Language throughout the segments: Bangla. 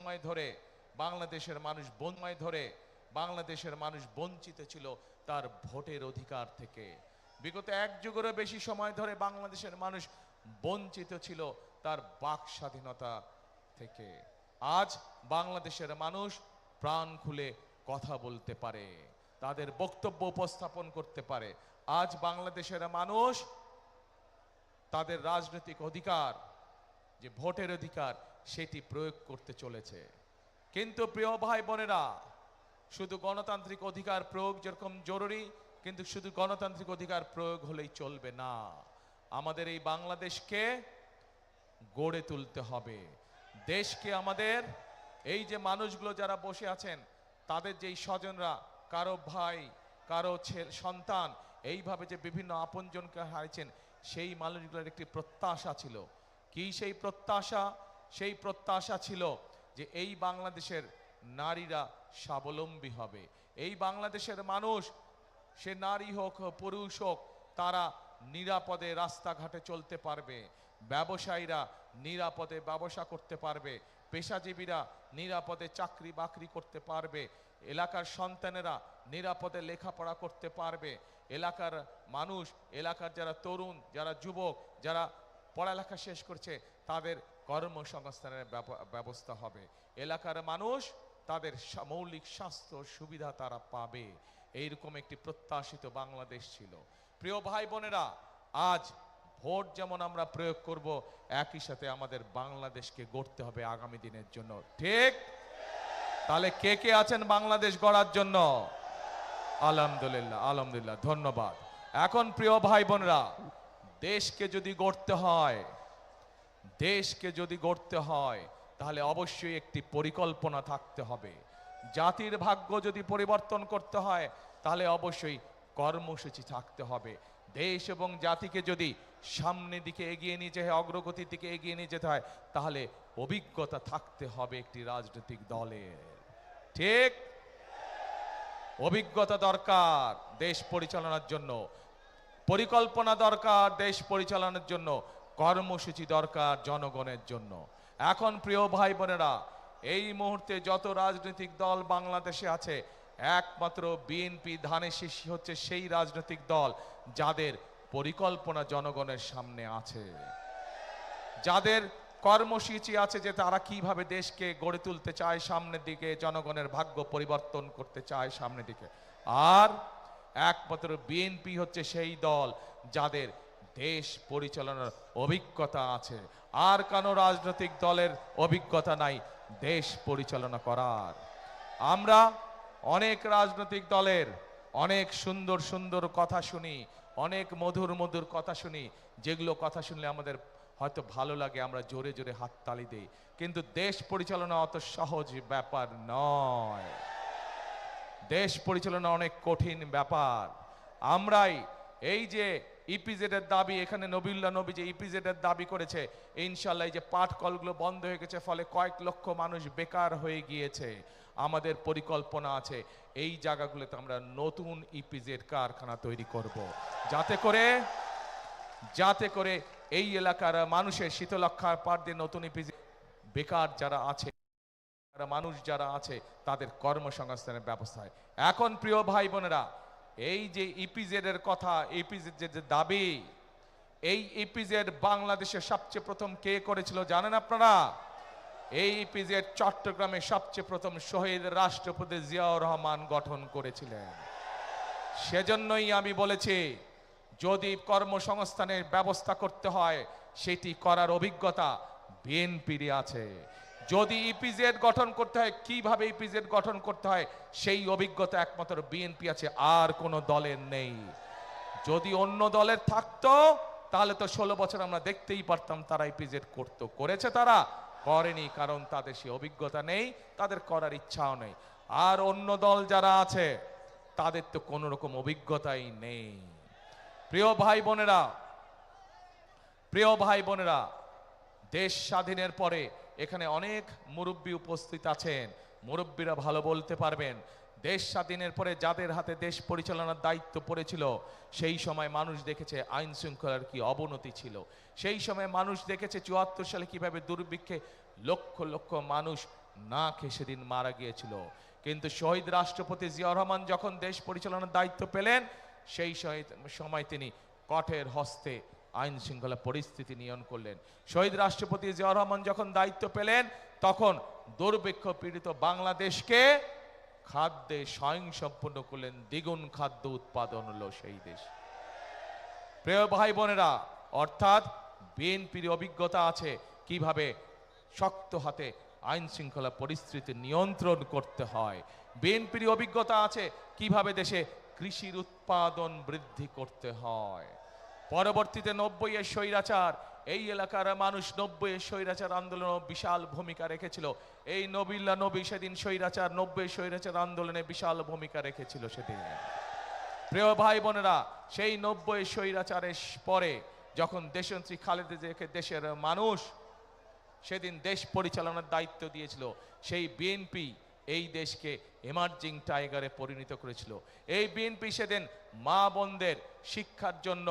সময় ধরে, বাংলাদেশের মানুষ বন্যময় ধরে, বাংলাদেশের মানুষ বঞ্চিত ছিল তার ভোটের অধিকার থেকে। বিগত এক যুগেরও বেশি সময় ধরে বাংলাদেশের মানুষ বঞ্চিত ছিল তার বাক স্বাধীনতা থেকে। আজ বাংলাদেশের মানুষ প্রাণ খুলে কথা বলতে পারে, তাদের বক্তব্য উপস্থাপন করতে পারে। আজ বাংলাদেশের মানুষ তাদের রাজনৈতিক অধিকার, যে ভোটের অধিকার সেটি প্রয়োগ করতে চলেছে। কিন্তু প্রিয় ভাই বোনেরা, শুধু গণতান্ত্রিক অধিকার প্রয়োগ যেরকম জরুরি, কিন্তু শুধু গণতান্ত্রিক অধিকার প্রয়োগ হলেই চলবে না। আমাদের এই বাংলাদেশকে গড়ে তুলতে হবে। দেশকে আমাদের, এই যে মানুষগুলো যারা বসে আছেন, তাদের যেই স্বজনরা, কারও ভাই, কারও ছেলে, সন্তান, এইভাবে যে বিভিন্ন আপনজনকে হারিয়েছেন সেই মানুষগুলোর একটি প্রত্যাশা ছিল। কি সেই প্রত্যাশা? সেই প্রত্যাশা ছিল যে এই বাংলাদেশের নারীরা স্বাবলম্বী হবে। এই বাংলাদেশের মানুষ, সে নারী হোক, পুরুষ হোক, তারা নিরাপদে রাস্তাঘাটে চলতে পারবে। ব্যবসায়ীরা নিরাপদে ব্যবসা করতে পারবে। পেশাজীবীরা নিরাপদে চাকরি বাকরি করতে পারবে। এলাকার সন্তানেরা নিরাপদে লেখাপড়া করতে পারবে। এলাকার মানুষ, এলাকার যারা তরুণ, যারা যুবক, যারা পড়ালেখা শেষ করছে, তাদের কর্মসংস্থানের ব্যব- ব্যবস্থা হবে। এলাকার মানুষ তাদের মৌলিক স্বাস্থ্য সুবিধা তারা পাবে। এইরকম একটি প্রত্যাশিত বাংলাদেশ ছিল। প্রিয় ভাই বোনেরা, আজ ভোট যেমন আমরা প্রয়োগ করব, একই সাথে আমাদের বাংলাদেশকে গড়তে হবে আগামী দিনের জন্য। ঠিক? তাহলে কে কে আছেন বাংলাদেশ গড়ার জন্য? আলহামদুলিল্লাহ আলহামদুলিল্লাহ, ধন্যবাদ। এখন প্রিয় ভাই বোনরা, দেশকে যদি গড়তে হয় দেশকে যদি গড়তে হয়, তাহলে অবশ্যই একটি পরিকল্পনা থাকতে হবে। জাতির ভাগ্য যদি পরিবর্তন করতে হয়, তাহলে অবশ্যই কর্মসূচি থাকতে হবে। দেশ এবং জাতিকে যদি সামনের দিকে এগিয়ে নিয়ে যেতে অগ্রগতির দিকে এগিয়ে নিয়ে যেতে হয়, তাহলে অভিজ্ঞতা থাকতে হবে একটি রাজনৈতিক দলের। ঠিক? অভিজ্ঞতা দরকার দেশ পরিচালনার জন্য। পরিকল্পনা দরকার দেশ পরিচালনার জন্য। কর্মসূচি দরকার জনগণের জন্য। এখন প্রিয় ভাই বোনেরা এই মুহূর্তে যত রাজনৈতিক দল বাংলাদেশে আছে, একমাত্র বিএনপি ধানের শীর্ষে হচ্ছে সেই রাজনৈতিক দল যাদের পরিকল্পনা জনগণের সামনে আছে। যাদের কর্মসূচি আছে যে তারা কীভাবে দেশকে গড়ে তুলতে চায় সামনের দিকে, জনগণের ভাগ্য পরিবর্তন করতে চায় সামনের দিকে। আর একমাত্র বিএনপি হচ্ছে সেই দল যাদের দেশ পরিচালনার অভিজ্ঞতা আছে। আর কোনো রাজনৈতিক দলের অভিজ্ঞতা নাই, দেশ পরিচালনা করার। আমরা অনেক রাজনৈতিক দলের, অনেক সুন্দর সুন্দর কথা শুনি, অনেক মধুর মধুর কথা শুনি, যেগুলো কথা শুনলে আমাদের হয়তো ভালো লাগে, আমরা জোরে জোরে হাততালি দিই। কিন্তু দেশ পরিচালনা অত সহজ ব্যাপার নয়। দেশ পরিচালনা অনেক কঠিন ব্যাপার। আমরাই এই যে ইপিজেড এর দাবি, এখানে নবিল্লা নবী যে ইপিজেড এর দাবি করেছে ইনশাল্লাহ যে পাট কলগুলো বন্ধ হয়ে গেছে, ফলে কয়েক লক্ষ মানুষ বেকার হয়ে গিয়েছে। আমাদের পরিকল্পনা আছে, এই জায়গাগুলোতে আমরা নতুন ইপিজেড কারখানা তৈরি করব। যাতে করে যাতে করে এই এলাকার মানুষের শীতলক্ষার পার দিয়ে নতুন ইপিজেড বেকার যারা আছে মানুষ যারা আছে, তাদের কর্মসংস্থানের ব্যবস্থা হয় এখন প্রিয় ভাই বোনেরা এই যে ইপিজেড এর কথা ইপিজেড যে দাবি, এই ইপিজেড বাংলাদেশে সবচেয়ে প্রথম কে করেছিল জানেন আপনারা? এই ইপিজেড চট্টগ্রামে সবচেয়ে প্রথম শহীদ রাষ্ট্রপতি জিয়াউর রহমান গঠন করেছিলেন। সেজন্যই আমি বলেছি, যদি কর্মসংস্থানের ব্যবস্থা করতে হয়, সেটি করার অভিজ্ঞতা বিএনপির আছে। যদি ইপিজেড গঠন করতে হয়, কীভাবে ইপিজেড গঠন করতে হয়, সেই অভিজ্ঞতা একমাত্র বিএনপি আছে, আর কোনো দলের নেই। যদি অন্য দলের থাকতো, তাহলে তো ষোলো বছর আমরা দেখতেই পারতাম তারা ইপিজেড করতো। করেছে তারা, করেনি, কারণ তাদের সে অভিজ্ঞতা নেই, তাদের করার ইচ্ছাও নেই। আর অন্য দল যারা আছে, তাদের তো কোনো রকম অভিজ্ঞতাই নেই। প্রিয় ভাই বোনেরা, প্রিয় ভাই বোনেরা, দেশ স্বাধীনের পরে এখানে অনেক মুরব্বী উপস্থিত আছেন। মুরব্বীরা ভালো বলতে পারবেন। দেশ স্বাধীনের পরে যাদের হাতে দেশ পরিচালনার দায়িত্ব পড়েছিল, সেই সময় মানুষ দেখেছে আইন শৃঙ্খলার কি অবনতি ছিল। সেই সময় মানুষ দেখেছে চুয়াত্তর সালে কীভাবে দুর্ভিক্ষে লক্ষ লক্ষ মানুষ না খেয়ে সেদিন মারা গিয়েছিল। কিন্তু শহীদ রাষ্ট্রপতি জিয়া রহমান যখন দেশ পরিচালনার দায়িত্ব পেলেন, সেই সময় তিনি কঠের হস্তে আইন শৃঙ্খলা পরিস্থিতি নিয়ন্ত্রণ করলেন। শহীদ রাষ্ট্রপতি জিয়াউর রহমান যখন দায়িত্ব পেলেন, তখন দুর্ভিক্ষ পীড়িত বাংলাদেশকে খাদ্যে স্বয়ংসম্পূর্ণ করলেন, দ্বিগুণ খাদ্য উৎপাদন হলো সেই দেশ। প্রিয় ভাই বোনেরা, অর্থাৎ বিএনপির অভিজ্ঞতা আছে কীভাবে শক্ত হাতে আইন শৃঙ্খলা পরিস্থিতি নিয়ন্ত্রণ করতে হয়। বিএনপির অভিজ্ঞতা আছে কীভাবে দেশে কৃষির উৎপাদন বৃদ্ধি করতে হয়। পরবর্তীতে নব্বই এর স্বৈরাচার। এই এলাকার মানুষ নব্বই স্বৈরাচার আন্দোলন বিশাল ভূমিকা রেখেছিল। এই নবিল্লা নবী সেদিন স্বৈরাচার নব্বই স্বৈরাচার আন্দোলনে বিশাল ভূমিকা রেখেছিল সেদিন। প্রিয় ভাই বোনেরা, সেই নব্বই স্বৈরাচারের পরে যখন দেশন্ত্রী খালেদা দেশের মানুষ সেদিন দেশ পরিচালনার দায়িত্ব দিয়েছিল, সেই বিএনপি এই দেশকে এমার্জিং টাইগারে পরিণত করেছিল। এই বিএনপি সেদিন মা বোনদের শিক্ষার জন্য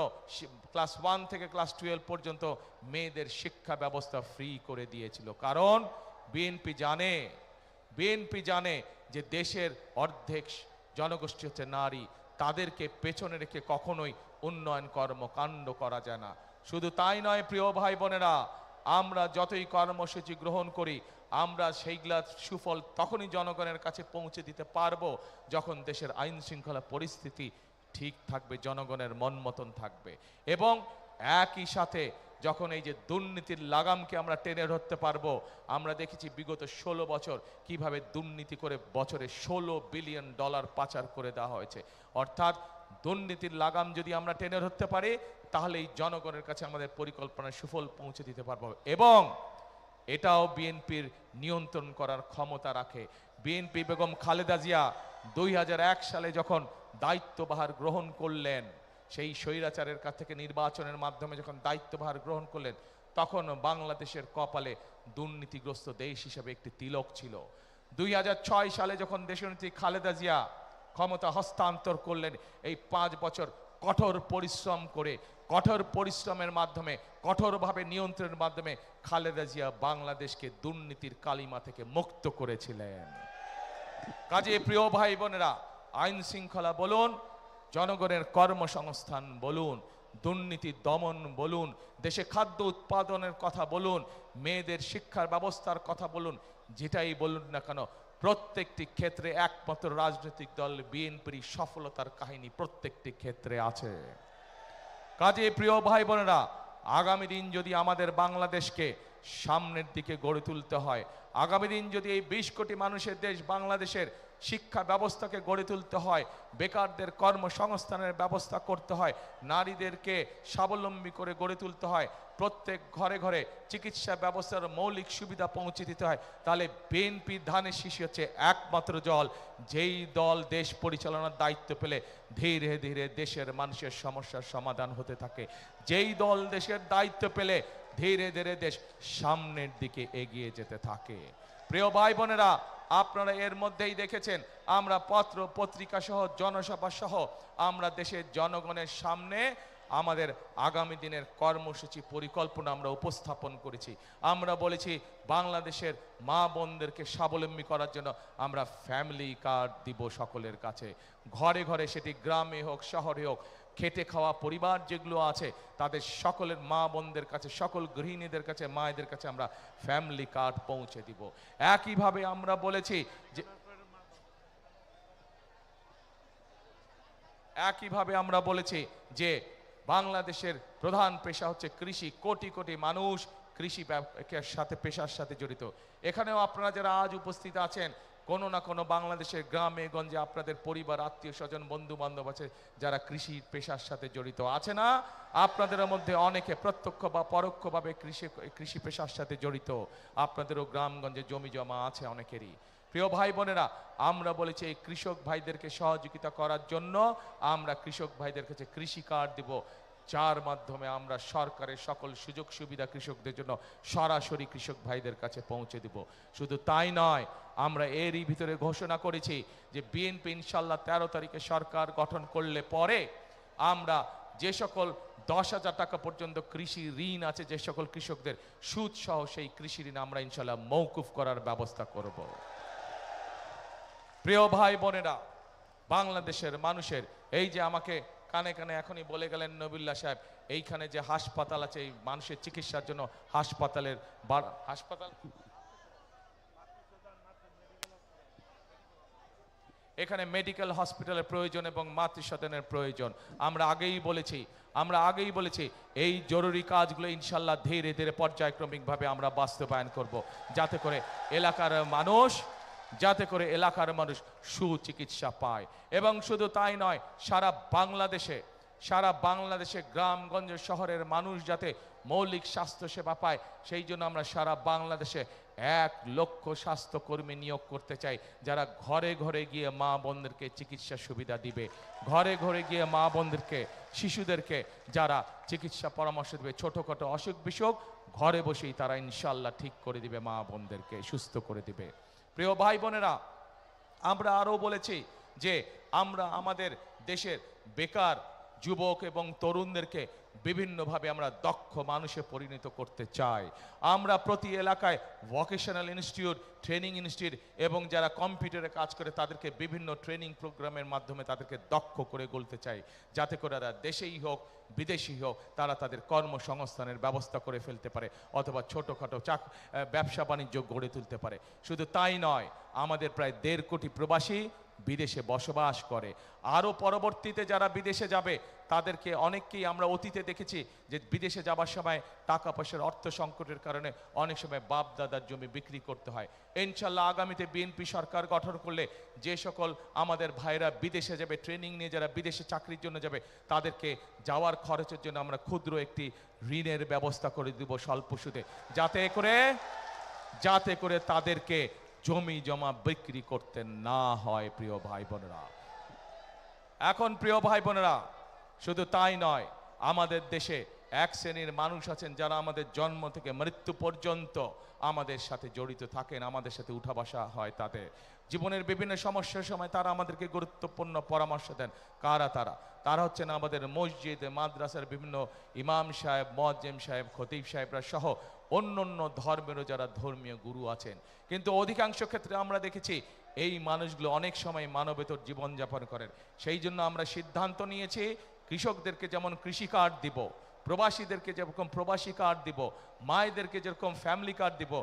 ক্লাস ওয়ান থেকে ক্লাস টুয়েলভ পর্যন্ত মেয়েদের শিক্ষা ব্যবস্থা ফ্রি করে দিয়েছিল। কারণ বিএনপি জানে বিএনপি জানে যে দেশের অর্ধেক জনগোষ্ঠী হচ্ছে নারী, তাদেরকে পেছনে রেখে কখনোই উন্নয়ন কর্মকাণ্ড করা যায় না। শুধু তাই নয়, প্রিয় ভাই বোনেরা, আমরা যতই কর্মসূচি গ্রহণ করি আমরা সেইগুলার সুফল তখনই জনগণের কাছে পৌঁছে দিতে পারব যখন দেশের আইন শৃঙ্খলা পরিস্থিতি ঠিক থাকবে, জনগণের মন মতন থাকবে। এবং একই সাথে যখন এই যে দুর্নীতির লাগামকে আমরা টেনে ধরতে পারব, আমরা দেখেছি বিগত ষোলো বছর কীভাবে দুর্নীতি করে বছরে ষোলো বিলিয়ন ডলার পাচার করে দেওয়া হয়েছে। অর্থাৎ দুর্নীতির লাগাম যদি আমরা টেনে ধরতে পারি তাহলে এই জনগণের কাছে আমাদের পরিকল্পনার সুফল পৌঁছে দিতে পারব। এবং এটাও বিএনপির নিয়ন্ত্রণ করার ক্ষমতা রাখে। বিএনপি বেগম খালেদা জিয়া দুই হাজার এক সালে যখন দায়িত্বভার গ্রহণ করলেন, সেই স্বৈরাচারের কাছ থেকে নির্বাচনের মাধ্যমে যখন দায়িত্বভার গ্রহণ করলেন, তখন বাংলাদেশের কপালে দুর্নীতিগ্রস্ত দেশ হিসেবে একটি তিলক ছিল। দুই হাজার ছয় সালে যখন দেশনেত্রী খালেদা জিয়া ক্ষমতা হস্তান্তর করলেন, এই পাঁচ বছর কঠোর পরিশ্রম করে কঠোর পরিশ্রমের মাধ্যমে, কঠোরভাবে নিয়ন্ত্রণের মাধ্যমে খালেদা জিয়া বাংলাদেশকে দুর্নীতির কালিমা থেকে মুক্ত করেছিলেন। কাজে প্রিয় ভাই বোনেরা, আইন শৃঙ্খলা বলুন, জনগণের কর্মসংস্থান বলুন, দুর্নীতি দমন বলুন, দেশে খাদ্য উৎপাদনের কথা বলুন, মেয়েদের শিক্ষার ব্যবস্থার কথা বলুন, যেটাই বলুন না কেন, প্রত্যেকটি ক্ষেত্রে একমাত্র রাজনৈতিক দল, বিএনপির সফলতার কাহিনী প্রত্যেকটি ক্ষেত্রে আছে। কাজে প্রিয় ভাই বোনেরা, আগামী দিন যদি আমাদের বাংলাদেশকে সামনের দিকে গড়ে তুলতে হয়, আগামী দিন যদি এই বিশ কোটি মানুষের দেশ বাংলাদেশের শিক্ষা ব্যবস্থাকে গড়ে তুলতে হয়, বেকারদের কর্মসংস্থানের ব্যবস্থা করতে হয়, নারীদেরকে স্বাবলম্বী করে গড়ে তুলতে হয়, প্রত্যেক ঘরে ঘরে চিকিৎসা ব্যবস্থার মৌলিক সুবিধা পৌঁছে দিতে হয়। তাহলে বিএনপি ধানের শিশু হচ্ছে একমাত্র দল যেই দল দেশ পরিচালনার দায়িত্ব পেলে ধীরে ধীরে দেশের মানুষের সমস্যার সমাধান হতে থাকে। যেই দল দেশের দায়িত্ব পেলে ধীরে ধীরে দেশ সামনের দিকে এগিয়ে যেতে থাকে। প্রিয় ভাই বোনেরা আপনারা এর মধ্যেই দেখেছেন আমরা পত্র পত্রিকা সহ জনসভা সহ আমরা দেশের জনগণের সামনে আমাদের আগামী দিনের কর্মসূচি পরিকল্পনা আমরা উপস্থাপন করেছি। আমরা বলেছি, বাংলাদেশের মা বোনদেরকে স্বাবলম্বী করার জন্য আমরা ফ্যামিলি কার্ড দিব সকলের কাছে। ঘরে ঘরে সেটি গ্রামে হোক, শহরে হোক, খেটে খাওয়া পরিবার যেগুলো আছে, তাদের সকলের মা বোনদের কাছে, সকল গৃহিণীদের কাছে, মায়েদের কাছে আমরা ফ্যামিলি কার্ড পৌঁছে দিব। একইভাবে আমরা বলেছি যে একইভাবে আমরা বলেছি যে বাংলাদেশের প্রধান পেশা হচ্ছে কৃষি। কোটি কোটি মানুষ কৃষি সাথে, পেশার সাথে জড়িত। এখানেও আপনারা যারা আজ উপস্থিত আছেন, কোনো না কোনো বাংলাদেশের গ্রামে, গঞ্জে আপনাদের পরিবার, আত্মীয় স্বজন বন্ধু বান্ধব আছে যারা কৃষি পেশার সাথে জড়িত আছে না? আপনাদের মধ্যে অনেকে প্রত্যক্ষ বা পরোক্ষভাবে কৃষি কৃষি পেশার সাথে জড়িত। আপনাদেরও গ্রামগঞ্জে জমি জমা আছে অনেকেরই। প্রিয় ভাই বোনেরা, আমরা বলেছি এই কৃষক ভাইদেরকে সহযোগিতা করার জন্য আমরা কৃষক ভাইদের কাছে কৃষি কার্ড দিব, যার মাধ্যমে আমরা সরকারের সকল সুযোগ সুবিধা কৃষকদের জন্য সরাসরি কৃষক ভাইদের কাছে পৌঁছে দিব। শুধু তাই নয়, আমরা এরই ভিতরে ঘোষণা করেছি যে বিএনপি ইনশাল্লাহ তেরো তারিখে সরকার গঠন করলে পরে আমরা যে সকল দশ হাজার টাকা পর্যন্ত কৃষি ঋণ আছে, যে সকল কৃষকদের সুদ সহ সেই কৃষি ঋণ আমরা ইনশাল্লাহ মৌকুফ করার ব্যবস্থা করব। প্রিয় ভাই বোনেরা, বাংলাদেশের মানুষের, এই যে আমাকে কানে কানে এখনই বলে গেলেন নবিল্লা সাহেব, এইখানে যে হাসপাতাল আছে, এই মানুষের চিকিৎসার জন্য হাসপাতালের হাসপাতাল? এখানে মেডিকেল হসপিটালের প্রয়োজন এবং মাতৃসদনের প্রয়োজন। আমরা আগেই বলেছি, আমরা আগেই বলেছি, এই জরুরি কাজগুলো ইনশাল্লাহ ধীরে ধীরে পর্যায়ক্রমিকভাবে আমরা বাস্তবায়ন করব, যাতে করে এলাকার মানুষ যাতে করে এলাকার মানুষ সুচিকিৎসা পায়। এবং শুধু তাই নয়, সারা বাংলাদেশে সারা বাংলাদেশে, গ্রামগঞ্জ শহরের মানুষ যাতে মৌলিক স্বাস্থ্য সেবা পায়, সেই জন্য আমরা সারা বাংলাদেশে এক লক্ষ স্বাস্থ্যকর্মী নিয়োগ করতে চাই, যারা ঘরে ঘরে গিয়ে মা বোনদেরকে চিকিৎসা সুবিধা দিবে। ঘরে ঘরে গিয়ে মা বোনদেরকে, শিশুদেরকে যারা চিকিৎসা পরামর্শ দেবে, ছোটোখাটো অসুখ বিসুখ ঘরে বসেই তারা ইনশাল্লাহ ঠিক করে দিবে মা বোনদেরকে, সুস্থ করে দিবে। প্রিয় ভাই বোনেরা আমরা আরও বলেছি যে আমরা আমাদের দেশের বেকার যুবক এবং তরুণদেরকে বিভিন্নভাবে আমরা দক্ষ মানুষে পরিণত করতে চাই। আমরা প্রতি এলাকায় ভোকেশনাল ইনস্টিটিউট ট্রেনিং ইনস্টিটিউট এবং যারা কম্পিউটারে কাজ করে তাদেরকে বিভিন্ন ট্রেনিং প্রোগ্রামের মাধ্যমে তাদেরকে দক্ষ করে গড়তে চাই। যাতে করে তারা দেশেই হোক বিদেশি হোক, তারা তাদের কর্মসংস্থানের ব্যবস্থা করে ফেলতে পারে অথবা ছোটোখাটো চাক ব্যবসা বাণিজ্য গড়ে তুলতে পারে। শুধু তাই নয়, আমাদের প্রায় দেড় কোটি প্রবাসী বিদেশে বসবাস করে। আরও পরবর্তীতে যারা বিদেশে যাবে, তাদেরকে অনেককেই আমরা অতীতে দেখেছি যে বিদেশে যাবার সময় টাকা পয়সার অর্থ সংকটের কারণে অনেক সময় বাপ দাদার জমি বিক্রি করতে হয়। ইনশাল্লাহ আগামীতে বিএনপি সরকার গঠন করলে যে সকল আমাদের ভাইরা বিদেশে যাবে ট্রেনিং নিয়ে যারা বিদেশে চাকরির জন্য যাবে, তাদেরকে যাওয়ার খরচের জন্য আমরা ক্ষুদ্র একটি ঋণের ব্যবস্থা করে দিব স্বল্প সুদে। যাতে করে যাতে করে তাদেরকে জমি জমা বিক্রি করতে না হয়, প্রিয় ভাই বোনেরা। এখন প্রিয় ভাই বোনেরা, শুধু তাই নয়, আমাদের দেশে এক শ্রেণির মানুষ আছেন যারা আমাদের জন্ম থেকে মৃত্যু পর্যন্ত আমাদের সাথে জড়িত থাকেন, আমাদের সাথে উঠা বসা হয় তাদের। জীবনের বিভিন্ন সমস্যার সময় তারা আমাদেরকে গুরুত্বপূর্ণ পরামর্শ দেন। কারা তারা? তারা হচ্ছেন আমাদের মসজিদ, মাদ্রাসার বিভিন্ন ইমাম সাহেব মজ্জেম সাহেব, খতিব সাহেবরা সহ অন্য অন্য ধর্মেরও যারা ধর্মীয় গুরু আছেন। কিন্তু অধিকাংশ ক্ষেত্রে আমরা দেখেছি, এই মানুষগুলো অনেক সময় মানবেতর জীবনযাপন করেন। সেই জন্য আমরা সিদ্ধান্ত নিয়েছি, কৃষকদেরকে যেমন কৃষি কার্ড দিব, প্রবাসীদেরকে যেরকম প্রবাসী কার্ড দিব, মায়েদেরকে যেরকম ফ্যামিলি কার্ড দিব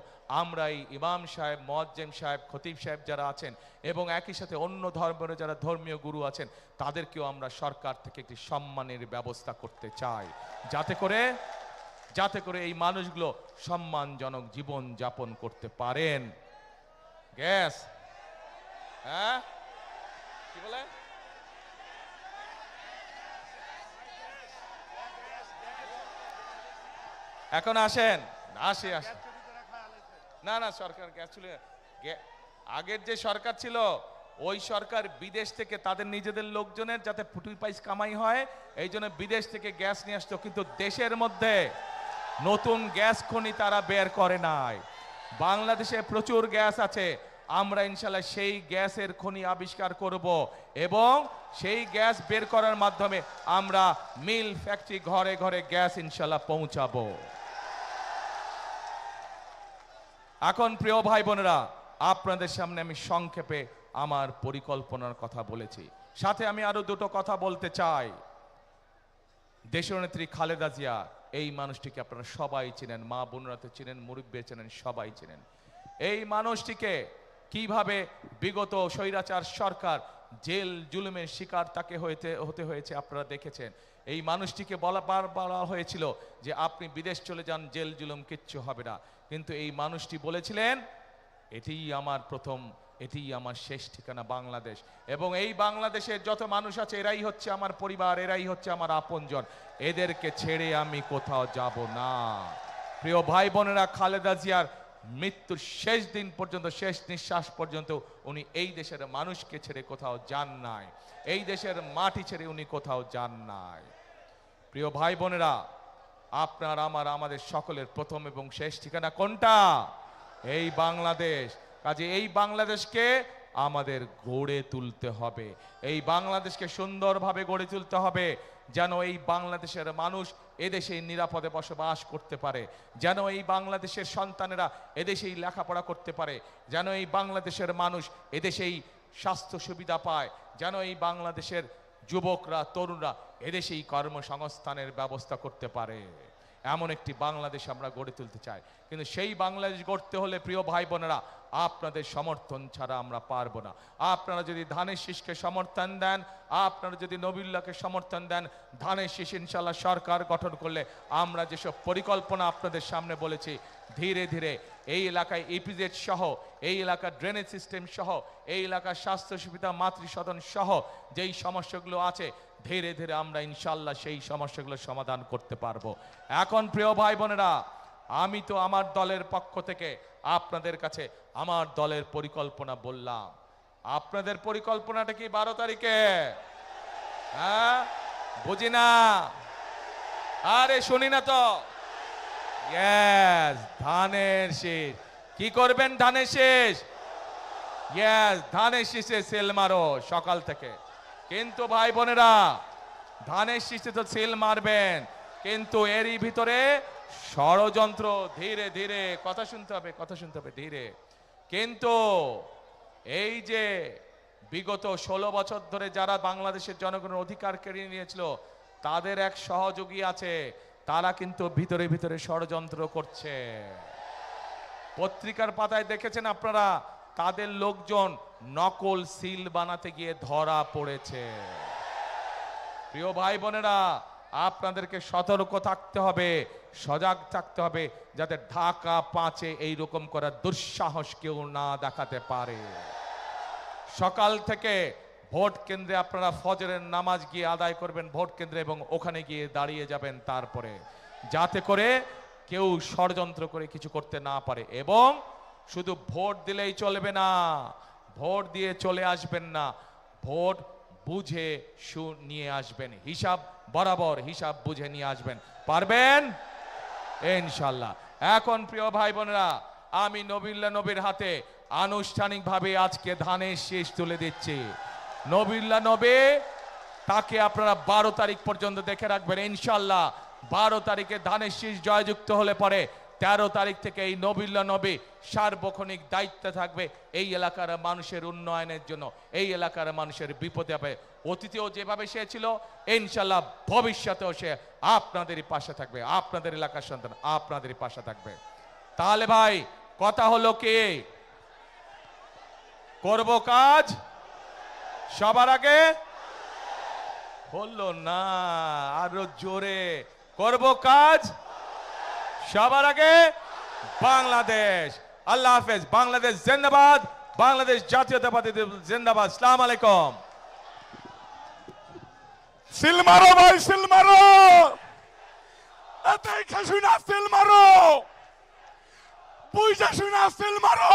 আমরা এই ইমাম সাহেব মজ্জেম সাহেব, খতিব সাহেব যারা আছেন এবং একই সাথে অন্য ধর্মের যারা ধর্মীয় গুরু আছেন, তাদেরকেও আমরা সরকার থেকে একটি সম্মানের ব্যবস্থা করতে চাই। যাতে করে যাতে করে এই মানুষগুলো সম্মানজনক জীবন যাপন করতে পারেন। গ্যাস। হ্যাঁ? কি বলে? এখন আসেন। আসে, আসি। না না, সরকার গ্যাস ছিল আগের যে সরকার ছিল, ওই সরকার বিদেশ থেকে তাদের নিজেদের লোকজনের যাতে পুটুই পাইস কামাই হয়, এই জন্য বিদেশ থেকে গ্যাস নিয়ে আসতো। কিন্তু দেশের মধ্যে নতুন গ্যাস খনি তারা বের করে নাই। বাংলাদেশে প্রচুর গ্যাস আছে। আমরা ইনশাল্লাহ সেই গ্যাসের খনি আবিষ্কার করব এবং সেই গ্যাস বের করার মাধ্যমে আমরা মিল ফ্যাক্টরি ঘরে ঘরে গ্যাস ইনশাল্লাহ পৌঁছাবো। এখন প্রিয় ভাই বোনেরা, আপনাদের সামনে আমি সংক্ষেপে আমার পরিকল্পনার কথা বলেছি। সাথে আমি আরও দুটো কথা বলতে চাই। দেশনেত্রী খালেদা জিয়া এই মানুষটিকে আপনারা সবাই চেনেন, মা বোনরা তো চেনেন মুরব্বী চেনেন, সবাই চেনেন। এই মানুষটিকে কীভাবে বিগত স্বৈরাচার সরকার জেল জুলুমের শিকার তাকে হইতে হতে হয়েছে আপনারা দেখেছেন। এই মানুষটিকে বলা, বার, বলা হয়েছিল যে আপনি বিদেশ চলে যান, জেল জুলুম কিচ্ছু হবে না। কিন্তু এই মানুষটি বলেছিলেন, এটিই আমার প্রথম এটিই আমার শেষ ঠিকানা বাংলাদেশ। এবং এই বাংলাদেশের যত মানুষ আছে, এরাই হচ্ছে আমার পরিবার, এরাই হচ্ছে আমার আপনজন। এদেরকে ছেড়ে আমি কোথাও যাব না। প্রিয় ভাই বোনেরা, খালেদা জিয়ার মৃত্যুর শেষ দিন পর্যন্ত, শেষ নিঃশ্বাস পর্যন্ত উনি এই দেশের মানুষকে ছেড়ে কোথাও যান নাই। এই দেশের মাটি ছেড়ে উনি কোথাও যান নাই। প্রিয় ভাই বোনেরা, আপনার, আমার, আমাদের সকলের প্রথম এবং শেষ ঠিকানা কোনটা? এই বাংলাদেশ। কাজে এই বাংলাদেশকে আমাদের গড়ে তুলতে হবে। এই বাংলাদেশকে সুন্দরভাবে গড়ে তুলতে হবে, যেন এই বাংলাদেশের মানুষ এদেশেই নিরাপদে বসবাস করতে পারে, যেন এই বাংলাদেশের সন্তানেরা এদেশেই লেখাপড়া করতে পারে, যেন এই বাংলাদেশের মানুষ এদেশেই স্বাস্থ্য সুবিধা পায়, যেন এই বাংলাদেশের যুবকরা, তরুণরা এদেশেই কর্মসংস্থানের ব্যবস্থা করতে পারে। এমন একটি বাংলাদেশ আমরা গড়ে তুলতে চাই। কিন্তু সেই বাংলাদেশ গড়তে হলে, প্রিয় ভাই বোনেরা আপনাদের সমর্থন ছাড়া আমরা পারব না। আপনারা যদি ধানের শীষকে সমর্থন দেন, আপনারা যদি নবিল্লাকে সমর্থন দেন, ধানের শীষ ইনশাল্লাহ সরকার গঠন করলে আমরা যেসব পরিকল্পনা আপনাদের সামনে বলেছি, ধীরে ধীরে এই এলাকায় ইপিজেড সহ, এই এলাকার ড্রেনেজ সিস্টেম সহ, এই এলাকার স্বাস্থ্য সুবিধা, মাতৃসদন সহ, যেই সমস্যাগুলো আছে ধীরে ধীরে আমরা ইনশাল্লাহ সেই সমস্যাগুলো সমাধান করতে পারব। এখন প্রিয় ভাই বোনেরা, আমি তো আমার দলের পক্ষ থেকে আপনাদের কাছে আমার দলের পরিকল্পনা বললাম। আপনাদের পরিকল্পনাটা কি বারো তারিখে? হ্যাঁ? বুঝি না? আরে শুনি না তো। ধানের শেষ। কি করবেন ধানের শেষ? ইয়েস ধানের শীষে সেল মারো সকাল থেকে। কিন্তু ভাই বোনেরা, ধানের শীষে তো সেল মারবেন, কিন্তু এরই ভিতরে ষড়যন্ত্র ধীরে ধীরে, কথা শুনতে হবে, কথা শুনতে হবে, ধীরে। কিন্তু এই যে বিগত ষোলো বছর ধরে যারা বাংলাদেশের জনগণের অধিকার কেড়ে নিয়েছিল, তাদের এক সহযোগী আছে, তারা কিন্তু ভিতরে ভিতরে ষড়যন্ত্র করছে। পত্রিকার পাতায় দেখেছেন আপনারা তাদের লোকজন নকল সিল বানাতে গিয়ে ধরা পড়েছে। প্রিয় ভাই বোনেরা, আপনাদেরকে সতর্ক থাকতে হবে, সজাগ থাকতে হবে, যাতে ঢাকা পাঁচে এই রকম করার দুঃসাহস কেউ না দেখাতে পারে। সকাল থেকে ভোট কেন্দ্রে আপনারা ফজরের নামাজ গিয়ে আদায় করবেন ভোট কেন্দ্রে এবং ওখানে গিয়ে দাঁড়িয়ে যাবেন তারপরে। যাতে করে কেউ ষড়যন্ত্র করে কিছু করতে না পারে এবং শুধু ভোট দিলেই চলবে না, ভোট দিয়ে চলে আসবেন না, ভোট বুঝে সু নিয়ে আসবেন, হিসাব বরাবর হিসাব বুঝে নিয়ে আসবেন, পারবেন? ইনশাল্লাহ এখন প্রিয় ভাই বোনেরা, আমি নবিল্লা নবীর হাতে আনুষ্ঠানিকভাবে আজকে ধানের শেষ তুলে দিচ্ছি। নবিল্লা নবে, তাকে আপনারা বারো তারিখ পর্যন্ত দেখে রাখবেন। ইনশাল্লাহ বারো তারিখে ধানের শীষ জয়যুক্ত হলে পরে তেরো তারিখ থেকে এই নবিল্লা নবী সার্বক্ষণিক দায়িত্বে থাকবে এই এলাকার মানুষের উন্নয়নের জন্য, এই এলাকার মানুষের বিপদে হবে অতীতেও যেভাবে সে ছিল ইনশাল্লাহ ভবিষ্যতেও সে আপনাদেরই পাশে থাকবে, আপনাদের এলাকার সন্তান আপনাদেরই পাশে থাকবে। তাহলে ভাই, কথা হলো কে? করব কাজ? সবার আগে? হলো না, আরও জোরে। করব কাজ? সবার আগে বাংলাদেশ। আল্লাহ হাফেজ, বাংলাদেশ জিন্দাবাদ, বাংলাদেশ জাতীয়তাবাদী জিন্দাবাদ। সালাম আলাইকুম। সিল মারো ভাই, সিল মারো। এতে খাসুই না, সিল মারো। বুঝা শুনা সিল মারো।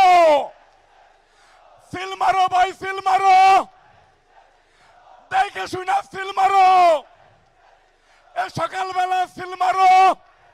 সিল মারো ভাই, সিল মারো। দেখে শুনা সিল মারো। এ সকালবেলা সিল মারো।